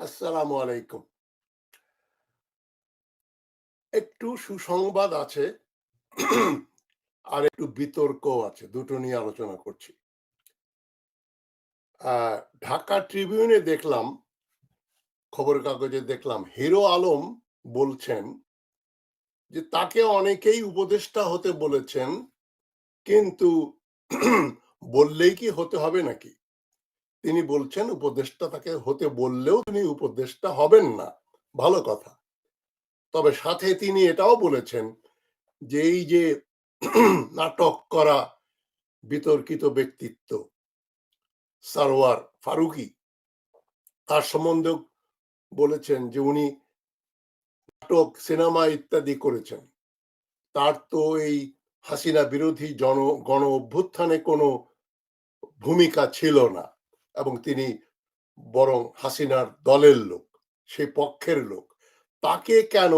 আসসালামু আলাইকুম। একটু সুসংবাদ আছে, আর একটু বিতর্ক আছে, দুটো নিয়ে আলোচনা করছি। ঢাকা ট্রিবিউনে দেখলাম খবর কাগজে দেখলাম, হিরো আলম বলছেন যে, তাকে অনেকেই উপদেষ্টা হতে বলেছেন, কিন্তু বললেই কি হতে হবে নাকি? তিনি বলছেন, উপদেষ্টা তাকে হতে বললেও তিনি উপদেষ্টা হবেন না। ভালো কথা। তবে সাথে তিনি এটাও বলেছেন যে, এই যে নাটক করা বিতর্কিত ব্যক্তিত্ব, সারোয়ার ফারুকি, তার সম্বন্ধে বলেছেন যে, উনি নাটক, সিনেমা ইত্যাদি করেছেন। তার তো এই হাসিনা বিরোধী জন, গণ অভ্যুত্থানে কোনো ভূমিকা ছিল না। এবং তিনি বরং হাসিনার দলের লোক সেই পক্ষের লোক, তাকে কেন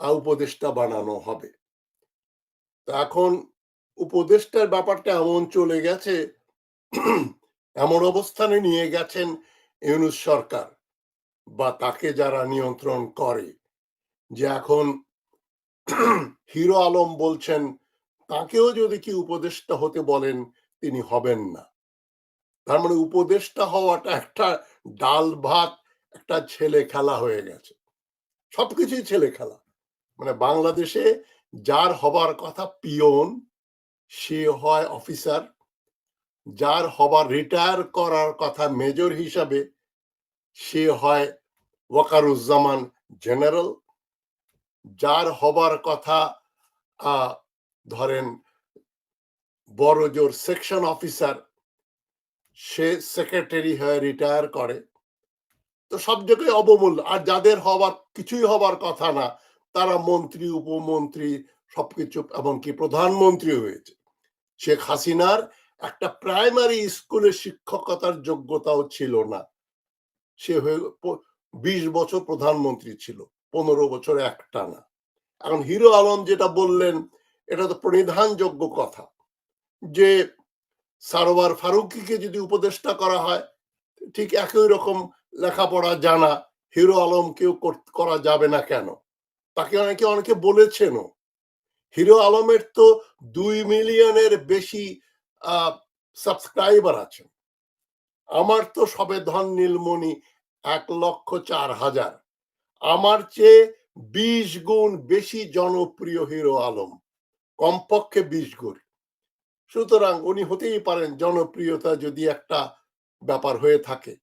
উপদেষ্টা বানানো হবে? এখন উপদেষ্টার ব্যাপারটা এমন চলে গেছে, এমন অবস্থানে নিয়ে গেছেন ইউনুস সরকার বা তাকে যারা নিয়ন্ত্রণ করে, যে এখন হিরো আলম বলছেন, তাকেও যদি কি উপদেষ্টা হতে বলেন, তিনি হবেন না। তার মানে উপদেষ্টা হওয়াটা একটা ডাল ভাত, একটা ছেলে খেলা হয়ে গেছে। সবকিছুই ছেলে খেলা। মানে বাংলাদেশে যার হবার কথা পিয়ন, সে হয় অফিসার। যার হবার রিটায়ার করার কথা মেজর হিসাবে, সে হয় ওয়াকারুজ্জামান জেনারেল। যার হবার কথা ধরেন বড় জোর সেকশন অফিসার সে সেক্রেটারি হয়ে রিটায়ার করে। তো সব জায়গায় অবমূল্য। আর যাদের হবার কিছুই হবার কথা না, তারা মন্ত্রী, উপমন্ত্রী, সবকিছু, এমনকি প্রধানমন্ত্রী হয়েছে। শেখ হাসিনার একটা প্রাইমারি স্কুলে শিক্ষকতার যোগ্যতাও ছিল না। সে হয়ে বিশ বছর প্রধানমন্ত্রী ছিল, পনেরো বছর একটা না এখন হিরো আলম যেটা বললেন, এটা তো প্রণিধানযোগ্য কথা। যে সারোয়ার ফারুকিকে যদি উপদেষ্টা করা হয়, ঠিক একই রকম লেখাপড়া জানা, হিরো আলমকেও কর- করা যাবে না কেন? তাকে অনেকে অনেকে বলেছেনও। হিরো আলমের তো দুই মিলিয়নের বেশি সাবস্ক্রাইবার আছেন। আমার তো সবে ধন নীলমণি এক লক্ষ চার হাজার। আমার চেয়ে বিশ গুণ বেশি জনপ্রিয় হিরো আলম। কমপক্ষে বিশ গুণ। সুতরাং উনি হতেই পারেন জনপ্রিয়তা যদি একটা ব্যাপার হয়ে থাকে।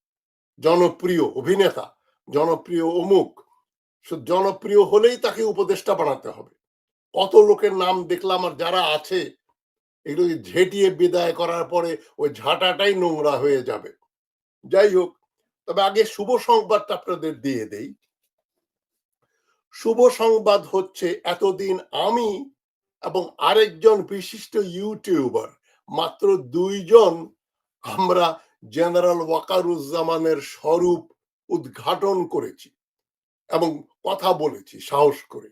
জনপ্রিয় অভিনেতা, জনপ্রিয় অমুক জনপ্রিয় হলেই তাকে উপদেষ্টা বানাতে হবে। কত লোকের নাম দেখলাম আর যারা আছে, এগুলো ঝেঁটিয়ে বিদায় করার পরে ওই ঝাঁটাটাই নোংরা হয়ে যাবে। যাই হোক, তবে আগে শুভ সংবাদটা আপনাদের দিয়ে দেই। শুভ সংবাদ হচ্ছে, এতদিন আমি এবং আরেকজন বিশিষ্ট ইউটিউবার, মাত্র দুইজন আমরা জেনারেল ওয়াকারুজ্জামানের স্বরূপ উদ্ঘাটন করেছি এবং কথা বলেছি, সাহস করে।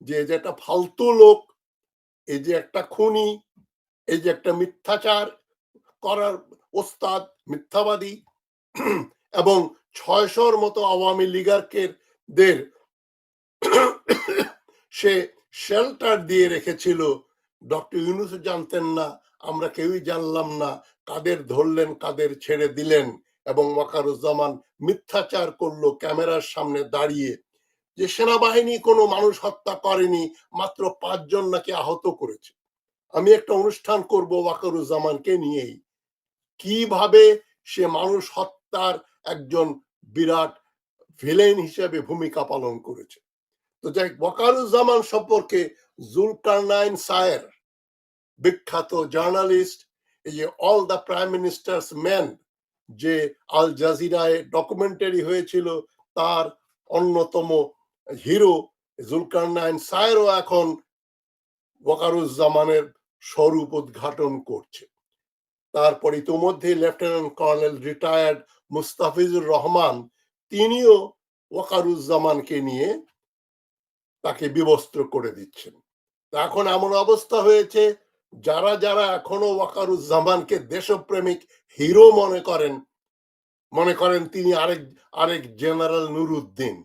যে যে একটা ফালতু লোক, এই যে একটা খুনি, এই যে একটা মিথ্যাচার করার ওস্তাদ, মিথ্যাবাদী, এবং ছয়শোর মতো আওয়ামী লীগারকের দের সে শেল্টার দিয়ে রেখেছিল। ডক্টর ইউনুস জানতেন না, আমরা কেউই জানলাম না কাদের ধরলেন, কাদের ছেড়ে দিলেন এবং ওয়াকারুজ্জামান মিথ্যাচার করল ক্যামেরার সামনে দাঁড়িয়ে। যে সেনাবাহিনী কোনো মানুষ হত্যা করেনি, মাত্র পাঁচজন নাকি আহত করেছে। আমি একটা অনুষ্ঠান করব ওয়াকারুজ্জামানকে নিয়েই। কীভাবে সে মানুষ হত্যার একজন বিরাট ভিলেন হিসেবে ভূমিকা পালন করেছে? তো যাই ওয়াকারুজ্জামান সম্পর্কে জুলকারনাইন সায়ের বিখ্যাত জার্নালিস্ট, এই যে all the prime minister's man, যে আল জাজিরায় ডকুমেন্টারি হয়েছিল, তার অন্যতম হিরো জুলকারনাইন সায়েরও এখন ওয়াকারুজ্জামানের স্বরূপ উদ্ঘাটন করছে। তারপর ইতিমধ্যে lieutenant colonel retired Mustafizur Rahman, তিনিও ওয়াকারুজ্জামানকে নিয়ে তাকে বিবস্ত্র করে দিচ্ছেন। এখন এমন অবস্থা হয়েছে, যারা যারা এখনও ওয়াকারুজ্জামানকে দেশপ্রেমিক হিরো মনে করেন মনে করেন তিনি আরেক আরেক জেনারেল নুরুদ্দিন।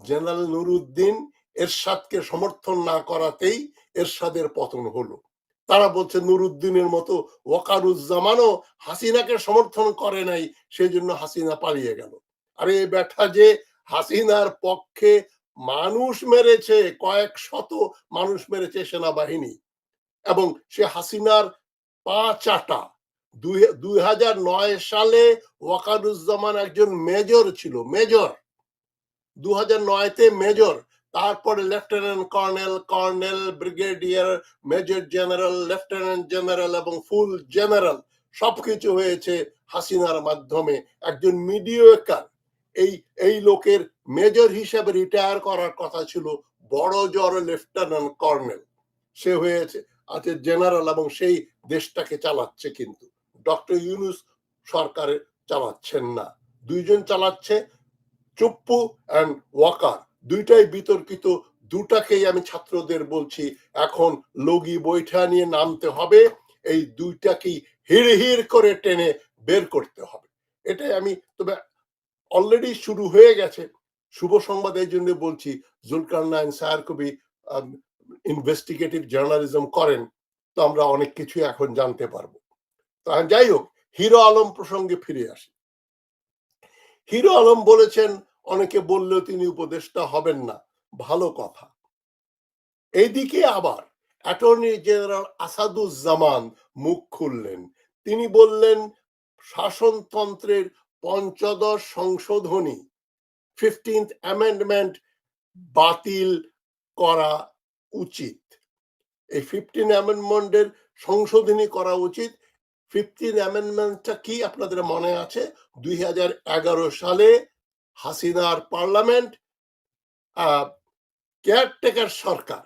জেনারেল নুরুদ্দিন এরশাদকে সমর্থন না করাতেই এরশাদের পতন হলো। তারা বলছে, নুরুদ্দিনের মতো ওয়াকারুজ্জামানও হাসিনাকে সমর্থন করে নাই সেই জন্য হাসিনা পালিয়ে গেল। আরে এই ব্যাঠা যে হাসিনার পক্ষে মানুষ মেরেছে, কয়েক শত মানুষ মেরেছে সেনাবাহিনী এবং সে হাসিনার পা চাটা। দুই হাজার নয় সালে ওয়াকারুজ্জামান একজন মেজর ছিল, মেজর। দু হাজার নয়তে মেজর, তারপরে lieutenant colonel colonel brigadier, major general, lieutenant general এবং ফুল জেনারেল। সবকিছু হয়েছে হাসিনার মাধ্যমে। একজন মিডিয়েকার এই এই লোকের মেজর হিসেবে রিটায়ার করার কথা ছিল বড় জড় লেফটেন্যান্ট কর্নেল সে হয়েছে, আছে জেনারেল এবং সেই দেশটাকে চালাচ্ছে কিন্তু। ডক্টর ইউনুস সরকারে চালাচ্ছেন না। দুইজন চালাচ্ছে, চুপ্পু অ্যান্ড ওয়াকার। দুইটাই বিতর্কিত, দুটাকেই আমি ছাত্রদের বলছি, এখন লগি বৈঠা নিয়ে নামতে হবে, এই দুইটাকেই হিড় হিড় করে টেনে বের করতে হবে। এটাই আমি, তবে অলরেডি শুরু হয়ে গেছে। শুভ সংবাদ এই জন্য বলছি জুলকার নাইন সায়ার কবি ইনভেস্টিগেটিভ জার্নালিজম করেন, তো আমরা অনেক কিছু এখন জানতে পারব। তো যাই হোক, হিরো আলম প্রসঙ্গে ফিরে আসি। হিরো আলম বলেছেন, অনেকে বললেও তিনি উপদেষ্টা হবেন না, ভালো কথা। এইদিকে আবার অ্যাটর্নি জেনারেল আসাদুজ্জামান মুখ খুললেন। তিনি বললেন, শাসনতন্ত্রের পঞ্চদশ সংশোধনী ফিফটিন্থ অ্যামেন্ডমেন্ট বাতিল করা উচিত। এই ফিফটিন অ্যামেন্ডমেন্টের সংশোধনী করা উচিত। ফিফটিন অ্যামেন্ডমেন্টটা কি আপনাদের মনে আছে? দুই হাজার এগারো সালে হাসিনার পার্লামেন্ট কেয়ারটেকার সরকার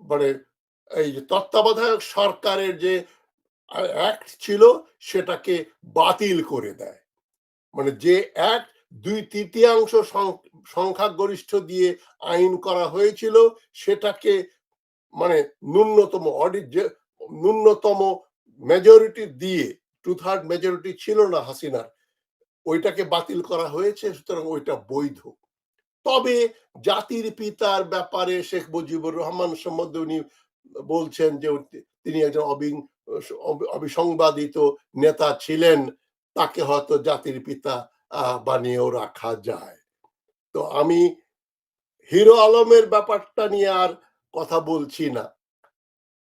মানে এই যে তত্ত্বাবধায়ক সরকারের যে অ্যাক্ট ছিল সেটাকে বাতিল করে দেয়। মানে যে অ্যাক্ট দুই তৃতীয়াংশ সংখ্যাগরিষ্ঠ দিয়ে আইন করা হয়েছিল, সেটাকে মানে ন্যূনতম অডিট ন্যূনতম মেজরিটি দিয়ে টু থার্ড মেজরিটি ছিল না হাসিনার, ওইটাকে বাতিল করা হয়েছে, সুতরাং ওইটা বৈধ। তবে জাতির পিতার ব্যাপারে শেখ মুজিবুর রহমান সম্বন্ধে উনি বলছেন যে, তিনি একজন অবিসংবাদিত নেতা ছিলেন, তাকে হয়তো জাতির পিতা বানিয়েও রাখা যায়। তো আমি হিরো আলমের ব্যাপারটা নিয়ে আর কথা বলছি না।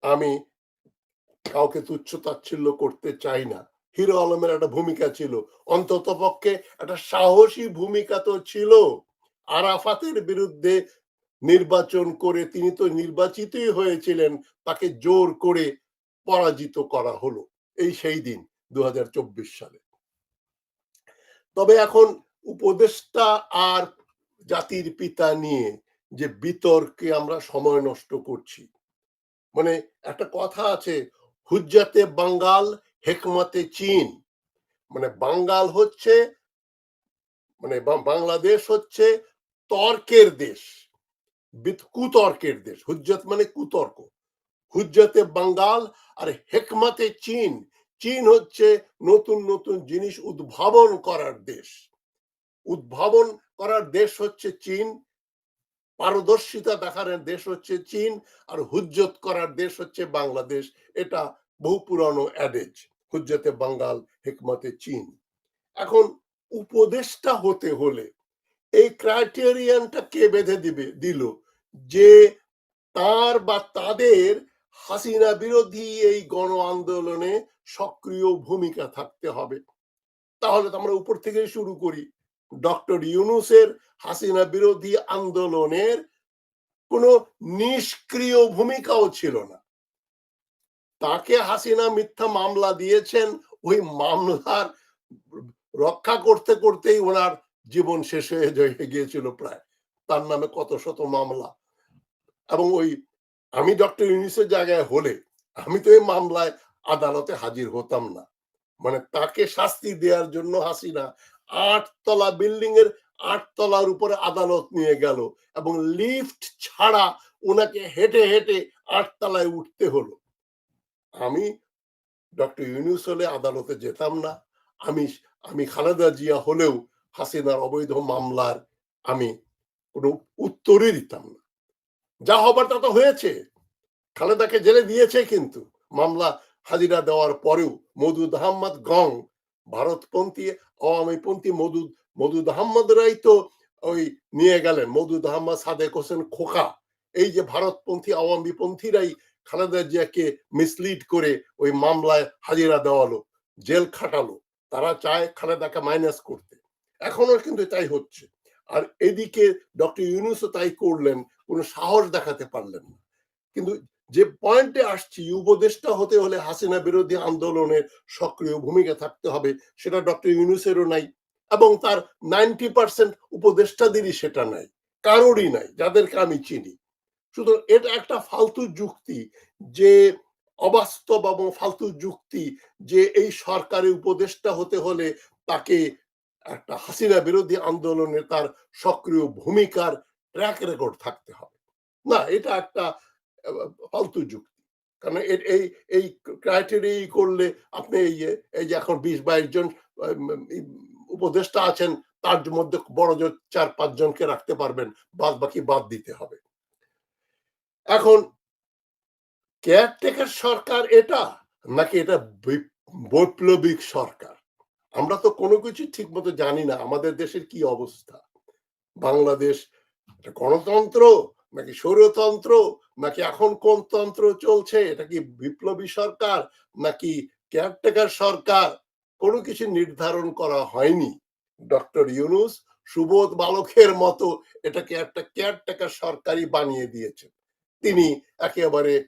আমি কাউকে তুচ্ছ তাচ্ছিল্য করতে চাই না। হিরো আলমের একটা ভূমিকা ছিল। অন্তত পক্ষে একটা সাহসী ভূমিকা তো ছিল। আরাফাতের বিরুদ্ধে নির্বাচন করে তিনি তো নির্বাচিতই হয়েছিলেন। তাকে জোর করে পরাজিত করা হলো এই সেই দিন দু হাজার চব্বিশ সালে। তবে এখন উপদেষ্টা আর জাতির পিতা নিয়ে যে বিতর্কে আমরা সময় নষ্ট করছি মানে একটা কথা আছে, হুজ্জাতে বাঙ্গাল, হেকমতে চীন। মানে বাঙ্গাল হচ্ছে মানে বাংলাদেশ হচ্ছে তর্কের দেশ কুতর্কের দেশ। হুজ্জত মানে কুতর্ক। হুজ্জতে বাঙ্গাল আর হেকমতে চীন। চীন হচ্ছে নতুন নতুন জিনিস উদ্ভাবন করার দেশ। উদ্ভাবন করার দেশ হচ্ছে চীন। পারদর্শিতা দেখার দেশ হচ্ছে চীন আর হুজ্জত করার দেশ হচ্ছে বাংলাদেশ। এটা বহু পুরানো অ্যাডেজ হুজ্জতে বাঙ্গাল, হেকমতে চীন। এখন উপদেষ্টা হতে হলে এই ক্রাইটেরিয়ানটা কে বেঁধে দিবে, দিল? যে তার বা তাদের হাসিনা বিরোধী এই গণ আন্দোলনে সক্রিয় ভূমিকা থাকতে হবে। তাহলে তো আমরা উপর থেকে শুরু করি। ডক্টর ইউনুসের হাসিনা বিরোধী আন্দোলনের কোনো নিষ্ক্রিয় ভূমিকাও ছিল না। তাকে হাসিনা মিথ্যা মামলা দিয়েছেন, ওই মামলার রক্ষা করতে করতেই ওনার জীবন শেষ হয়ে গিয়েছিল প্রায়। তার নামে কত শত মামলা। এবং ওই আমি ডক্টর ইউনিসের জায়গায় হলে আমি তো এই মামলায় আদালতে হাজির হতাম না। মানে তাকে শাস্তি দেওয়ার জন্য হাসিনা আটতলা বিল্ডিং এর আটতলার উপরে আদালত নিয়ে গেল এবং লিফট ছাড়া ওনাকে হেঁটে হেঁটে আটতলায় উঠতে হলো। আমি ডক্টর ইউনুস হলে আদালতে যেতাম না। আমি আমি খালেদা জিয়া হলেও হাসিনার অবৈধ মামলার আমি কোনো উত্তরই দিতাম না। যা হবার তা তো হয়েছে। খালেদাকে জেলে দিয়েছে কিন্তু। মামলা হাজিরা দেওয়ার পরেও মদুদ আহমদ গং, ভারতপন্থী, আওয়ামীপন্থী মদুদ মদুদ আহমদরাই তো ওই নিয়ে গেলেন। মদুদ আহমদ, সাদেক হোসেন খোকা, এই যে ভারতপন্থী, আওয়ামীপন্থীরাই খালেদা জিয়াকে মিসলিড করে ওই মামলায় হাজিরা দেওয়ালো, জেল খাটালো, তারা চায় খালেদাকে মাইনাস করতে। এখনও কিন্তু তাই হচ্ছে। আর এদিকে ডক্টর ইউনুসও তাই করলেন কোনো সাহস দেখাতে পারলেন না। কিন্তু যে পয়েন্টে আসছি, উপদেষ্টা হতে হলে হাসিনা বিরোধী আন্দোলনের সক্রিয় ভূমিকা থাকতে হবে, সেটা ডক্টর ইউনুসেরও নাই এবং তার নাইনটি পার্সেন্ট উপদেষ্টাদেরই সেটা নাই, কারোরই নাই, যাদেরকে আমি চিনি। সুতরাং এটা একটা ফালতু যুক্তি যে অবাস্তব এবং ফালতু যুক্তি যে এই সরকারি উপদেষ্টা হতে হলে তাকে একটা হাসিনা বিরোধী আন্দোলনে তার সক্রিয় ভূমিকার ট্র্যাক রেকর্ড থাকতে হবে। না, এটা একটা ফালতু যুক্তি। কারণ এই এই ক্রাইটেরিয়া করলে আপনি এই যে এই যে এখন বিশ বাইশ জন উপদেষ্টা আছেন, তার মধ্যে বড় জোর চার, পাঁচ জনকে রাখতে পারবেন, বাদ বাকি বাদ দিতে হবে। এখন কেয়ারটেকার সরকার এটা, নাকি এটা বৈপ্লবিক সরকার? আমরা তো কোনো কিছু ঠিক মতো জানি না, আমাদের দেশের কি অবস্থা? বাংলাদেশ এটা গণতন্ত্র? নাকি স্বৈরতন্ত্র? নাকি এখন কোন তন্ত্র চলছে? এটা কি বিপ্লবী সরকার? নাকি কেয়ারটেকার সরকার? কোনো কিছু নির্ধারণ করা হয়নি। ডক্টর ইউনুস সুবোধ বালকের মতো এটাকে একটা কেয়ারটেকার সরকারই বানিয়ে দিয়েছেন। তিনি একেবারে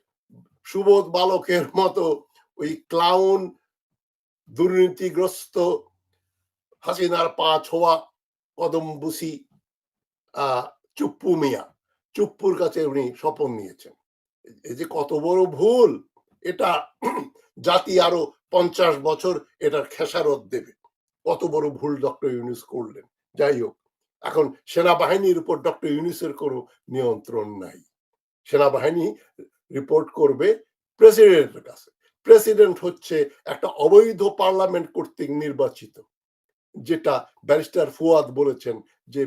সুবোধ বালকের মতো ওই ক্লাউন দুর্নীতিগ্রস্ত, হাসিনার পা ছোঁয়া কদম বুসি আহ চুপ্পু মিয়া চুপ্পুর কাছে উনি শপথ নিয়েছেন। এই যে কত বড় ভুল, এটা জাতি আরও পঞ্চাশ বছর এটার খেসারত দেবে। কত বড় ভুল ডক্টর ইউনিস করলেন। যাই হোক, এখন সেনাবাহিনীর উপর ডক্টর ইউনিসের কোনো নিয়ন্ত্রণ নাই। সেনাবাহিনী রিপোর্ট করবে প্রেসিডেন্টের কাছে। প্রেসিডেন্ট হচ্ছে একটা অবৈধ পার্লামেন্ট কর্তৃক নির্বাচিত, যেটা ব্যারিস্টার ফুয়াদ বলেছেন যে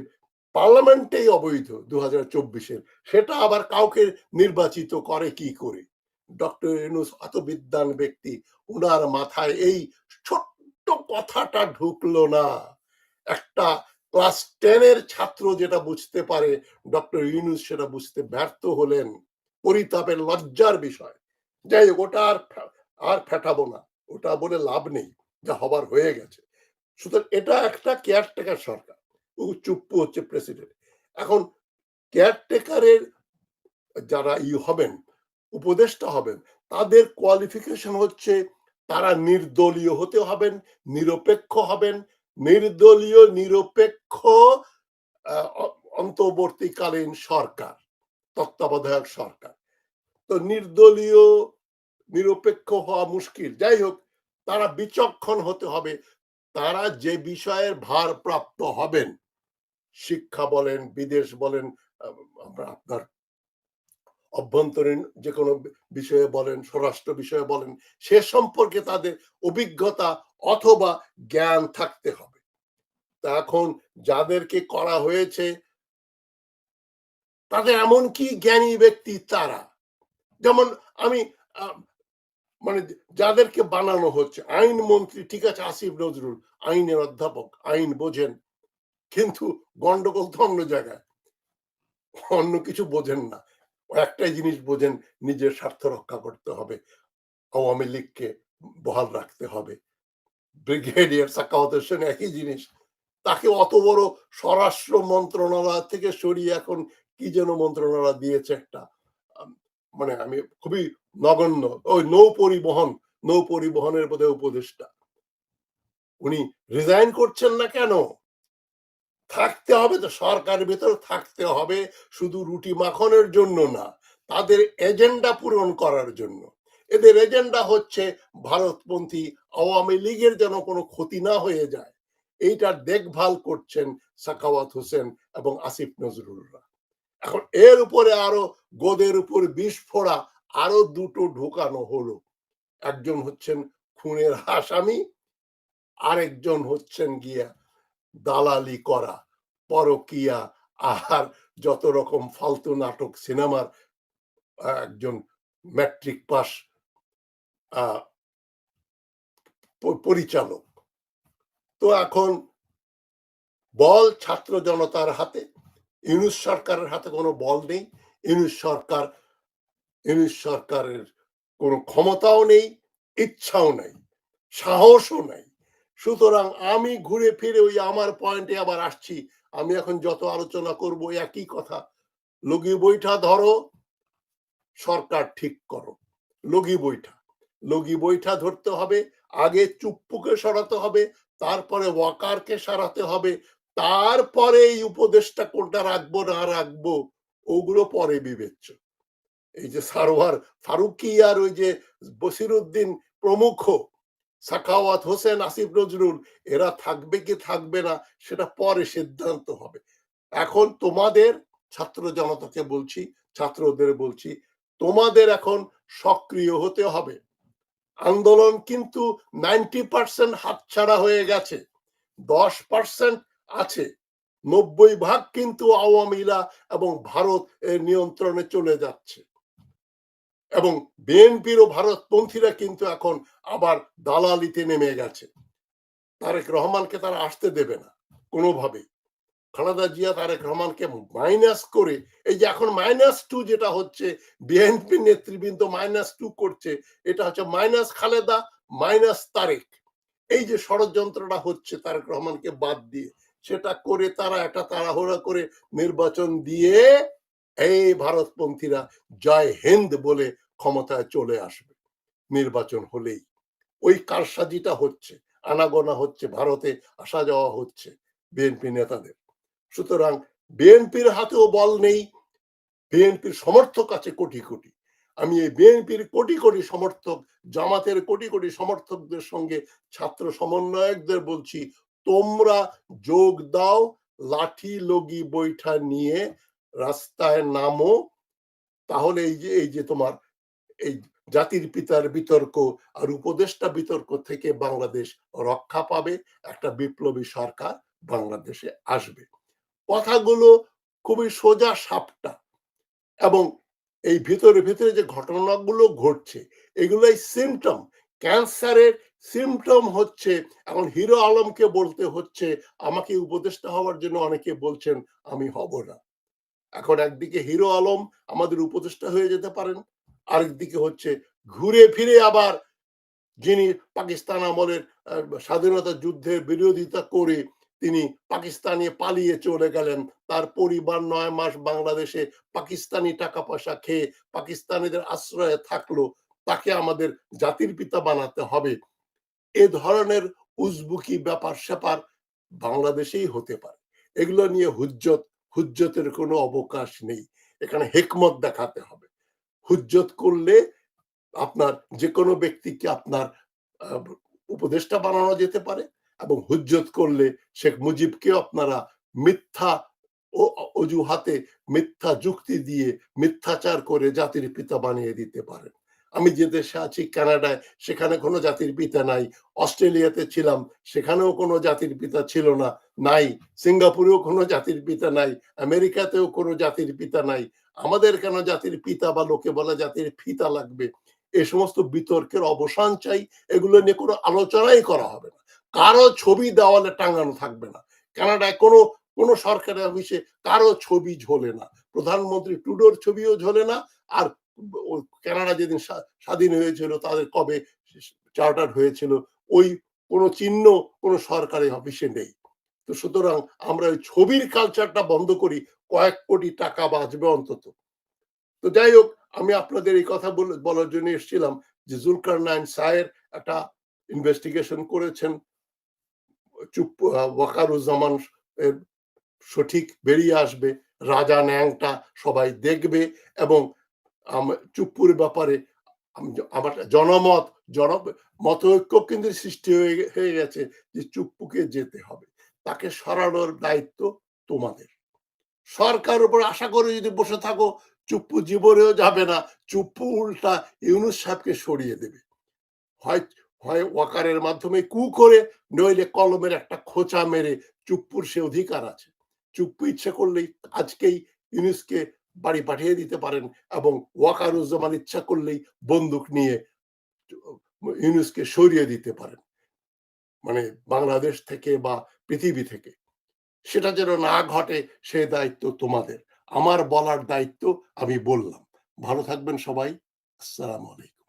পার্লামেন্টেই অবৈধ দু হাজার সেটা আবার কাউকে নির্বাচিত করে কি করে? ডক্টর ইউনুস এত বিদ্যান ব্যক্তি, উনার মাথায় এই ছোট্ট কথাটা ঢুকলো না। একটা ক্লাস টেনের ছাত্র যেটা বুঝতে পারে, ডক্টর ইউনুস সেটা বুঝতে ব্যর্থ হলেন। পরিতাপের লজ্জার বিষয়। যাই হোক, ওটা আর আর ফেটাবো না। ওটা বলে লাভ নেই, যা হবার হয়ে গেছে। সুতরাং এটা একটা কেয়ারটেকার সরকার। চুপ্পু হচ্ছে প্রেসিডেন্ট এখন কেয়ারটেকারের যারা ই হবেন, উপদেষ্টা হবেন, তাদের কোয়ালিফিকেশন হচ্ছে তারা নির্দলীয় হতে হবেন, নিরপেক্ষ হবেন। নির্দলীয়, নিরপেক্ষ অন্তর্বর্তীকালীন সরকার, তত্ত্বাবধায়ক সরকার। তো নির্দলীয়, নিরপেক্ষ হওয়া মুশকিল। যাই হোক, তারা বিচক্ষণ হতে হবে। তারা যে বিষয়ের ভারপ্রাপ্ত হবেন শিক্ষা বলেন, বিদেশ বলেন আপনার অভ্যন্তরীণ যে কোনো বিষয়ে বলেন, স্বরাষ্ট্র বিষয়ে বলেন, সে সম্পর্কে তাদের অভিজ্ঞতা অথবা জ্ঞান থাকতে হবে। তা এখন যাদেরকে করা হয়েছে, তাদের এমন কি জ্ঞানী ব্যক্তি তারা? যেমন আমি মানে যাদেরকে বানানো হচ্ছে আইন মন্ত্রী ঠিক আছে, আসিফ নজরুল, আইনের অধ্যাপক, আইন বোঝেন। কিন্তু গন্ডগোল তো অন্য জায়গায়। অন্য কিছু বোঝেন না। একটাই জিনিস বোঝেন, নিজের স্বার্থ রক্ষা করতে হবে। আওয়ামী লীগকে বহাল রাখতে হবে। ব্রিগেডিয়ার সাকাওয়াত হোসেন একই জিনিস। তাকে অত বড় স্বরাষ্ট্র মন্ত্রণালয় থেকে সরিয়ে এখন কি যেন মন্ত্রণালয় দিয়েছে একটা মানে আমি খুবই নগণ্য, ওই নৌ পরিবহন নৌ পরিবহনের বোধহয় উপদেষ্টা। উনি রিজাইন করছেন না কেন? থাকতে হবে তো সরকারের ভেতর থাকতে হবে, শুধু রুটি মাখনের জন্য না, তাদের এজেন্ডা পূরণ করার জন্য। এদের এজেন্ডা হচ্ছে ভারতপন্থী আওয়ামী লীগের যেন কোনো ক্ষতি না হয়ে যায়। এইটার দেখভাল করছেন সাকাওয়াত হোসেন এবং আসিফ নজরুলরা। এখন এর উপরে আরও গোদের উপর বিষ ফোড়া আরও দুটো ঢোকানো হলো। একজন হচ্ছেন খুনের আসামি আরেকজন হচ্ছেন গিয়া দালালি করা, পরকিয়া, আর যত রকম ফালতু নাটক, সিনেমার একজন ম্যাট্রিক পাস পরিচালক। তো এখন বল ছাত্র জনতার হাতে, ইউনুস সরকারের হাতে কোনো বল নেই, ইউনুস সরকার, ইউনুস সরকারের কোনো ক্ষমতাও নেই, ইচ্ছাও নেই, সাহসও নেই। সুতরাং আমি ঘুরে ফিরে ওই আমার পয়েন্টে আবার আসছি। আমি এখন যত আলোচনা করব একই কথা। লগি বইটা ধরো, সরকার ঠিক করো। লগি বইটা লগি বইটা ধরতে হবে, আগে চুপ্পুকে সরাতে হবে, তারপরে ওয়াকারকে সরাতে হবে, তারপরে এই উপদেশটা কোনটা রাখব, না রাখব, ওগুলো পরে বিবেচ্য। এই যে সারোয়ার ফারুকি আর ওই যে বসিরুদ্দিন প্রমুখ সাখাওয়াত হোসেন আসিফ নজরুল, এরা থাকবে কি থাকবে না, সেটা পরে সিদ্ধান্ত হবে। এখন তোমাদের, ছাত্র জনতাকে বলছি, ছাত্রদের বলছি, তোমাদের এখন সক্রিয় হতে হবে। আন্দোলন কিন্তু নাইনটি পার্সেন্ট হাতছাড়া হয়ে গেছে, দশ পার্সেন্ট আছে, নব্বই ভাগ কিন্তু আওয়ামীরা এবং ভারত এর নিয়ন্ত্রণে চলে যাচ্ছে। এবং বিএনপির ও ভারতপন্থীরা কিন্তু এখন আবার দালালিতে নেমে গেছে। তারেক রহমানকে তারা আসতে দেবে না, কোনোভাবেই। খালেদা জিয়া, তারেক রহমানকে মাইনাস করে, এই যে এখন মাইনাস টু যেটা হচ্ছে, বিএনপি নেতৃবৃন্দ মাইনাস টু করছে, এটা হচ্ছে মাইনাস খালেদা, মাইনাস তারেক। এই যে ষড়যন্ত্রটা হচ্ছে তারেক রহমানকে বাদ দিয়ে, সেটা করে তারা একটা তাড়াহুড়া করে নির্বাচন দিয়ে এই ভারতপন্থীরা জয় হিন্দ বলে ক্ষমতায় চলে আসবে। নির্বাচন হলেই। ওই কারসাজিটা হচ্ছে, আনাগোনা হচ্ছে, ভারতে আসা যাওয়া হচ্ছে বিএনপি নেতাদের। সুতরাং বিএনপির হাতেও বল নেই, বিএনপির সমর্থক আছে কোটি কোটি। আমি এই বিএনপির কোটি কোটি সমর্থক, জামাতের কোটি কোটি সমর্থকদের সঙ্গে ছাত্র সমন্বয়কদের বলছি, তোমরা যোগ দাও, লাঠি লগি বৈঠা নিয়ে রাস্তায় নামো, তাহলে এই যে এই যে তোমার এই জাতির পিতার বিতর্ক আর উপদেষ্টা বিতর্ক থেকে বাংলাদেশ রক্ষা পাবে, একটা বিপ্লবী সরকার বাংলাদেশে আসবে। কথাগুলো খুবই সোজা, সাপটা এবং এই ভিতরে ভিতরে যে ঘটনাগুলো ঘটছে, এগুলোই সিমটম ক্যান্সারের সিমটম হচ্ছে, এখন হিরো আলমকে বলতে হচ্ছে, আমাকে উপদেষ্টা হওয়ার জন্য অনেকে বলছেন, আমি হব না। এখন একদিকে হিরো আলম আমাদের উপদেষ্টা হয়ে যেতে পারেন, আরেকদিকে হচ্ছে ঘুরে ফিরে আবার যিনি পাকিস্তান আমলের স্বাধীনতা যুদ্ধের বিরোধিতা করে তিনি পাকিস্তানে পালিয়ে চলে গেলেন। তার পরিবার নয় মাস বাংলাদেশে পাকিস্তানি টাকা পয়সা খেয়ে পাকিস্তানিদের আশ্রয়ে থাকল। তাকে আমাদের জাতির পিতা বানাতে হবে। এ ধরনের উজবুকি ব্যাপার স্যাপার বাংলাদেশেই হতে পারে। এগুলো নিয়ে হুজ্জত হুজ্জতের কোনো অবকাশ নেই। এখানে হেকমত দেখাতে হবে। হুজ্জত করলে আপনার যে কোনো ব্যক্তিকে আপনার উপদেষ্টা বানানো যেতে পারে এবং হুজ্জত করলে শেখ মুজিবকেও আপনারা মিথ্যা ও অজুহাতে মিথ্যা যুক্তি দিয়ে মিথ্যাচার করে জাতির পিতা বানিয়ে দিতে পারেন। আমি যে দেশে আছি, কানাডায়, সেখানে কোনো জাতির পিতা নাই। অস্ট্রেলিয়াতে ছিলাম, সেখানেও কোনো জাতির পিতা ছিল না, নাই। সিঙ্গাপুরেও কোনো জাতির পিতা নাই, আমেরিকাতেও কোনো জাতির পিতা নাই। আমাদের কেন জাতির পিতা বা লোকে বলা জাতির ফিতা লাগবে? এ সমস্ত বিতর্কের অবসান চাই, এগুলো নিয়ে কোনো আলোচনাই করা হবে না। কারও ছবি দেওয়ালে টাঙানো থাকবে না। কানাডায় কোনো কোনো সরকারি অফিসে কারও ছবি ঝোলে না। প্রধানমন্ত্রী টুডোর ছবিও ঝোলে না, আর কানাডা যেদিন স্বাধীন হয়েছিল, তাদের কবে চার্টার হয়েছিল, ওই কোনো চিহ্ন কোনো সরকারি অফিসে নেই। তো সুতরাং আমরা ওই ছবির কালচারটা বন্ধ করি, কয়েক কোটি টাকা বাঁচবে অন্তত। তো যাই হোক, আমি আপনাদের এই কথা বলে- বলার জন্য এসেছিলাম যে জুলকার নাইন সায়ের একটা ইনভেস্টিগেশন করেছেন। চুপ ওয়াকারুজ্জামান সঠিক বেরিয়ে আসবে, রাজা ন্যাংটা সবাই দেখবে এবং চুপ্পুর ব্যাপারে আমার জনমত জন কিন্তু সৃষ্টি হয়ে গেছে যে চুপ্পুকে যেতে হবে। তাকে সরানোর দায়িত্ব তোমাদের। সরকার উপর আশা করে যদি বসে থাকো, চুপ্পু জীবনেও যাবে না, চুপ্পু উল্টা ইউনুস সাহেবকে সরিয়ে দেবে। হয় হয় ওয়াকারের মাধ্যমে কু করে, নইলে কলমের একটা খোঁচা মেরে চুপ্পুর সে অধিকার আছে। চুপ্পু ইচ্ছে করলেই আজকেই ইউনুসকে বাড়ি পাঠিয়ে দিতে পারেন এবং ওয়াকারুজ্জামান ইচ্ছা করলেই বন্দুক নিয়ে, ইউনুসকে সরিয়ে দিতে পারেন। মানে বাংলাদেশ থেকে বা পৃথিবী থেকে। সেটা যেন না ঘটে সে দায়িত্ব তোমাদের। আমার বলার দায়িত্ব আমি বললাম। ভালো থাকবেন সবাই। আসসালাম আলাইকুম।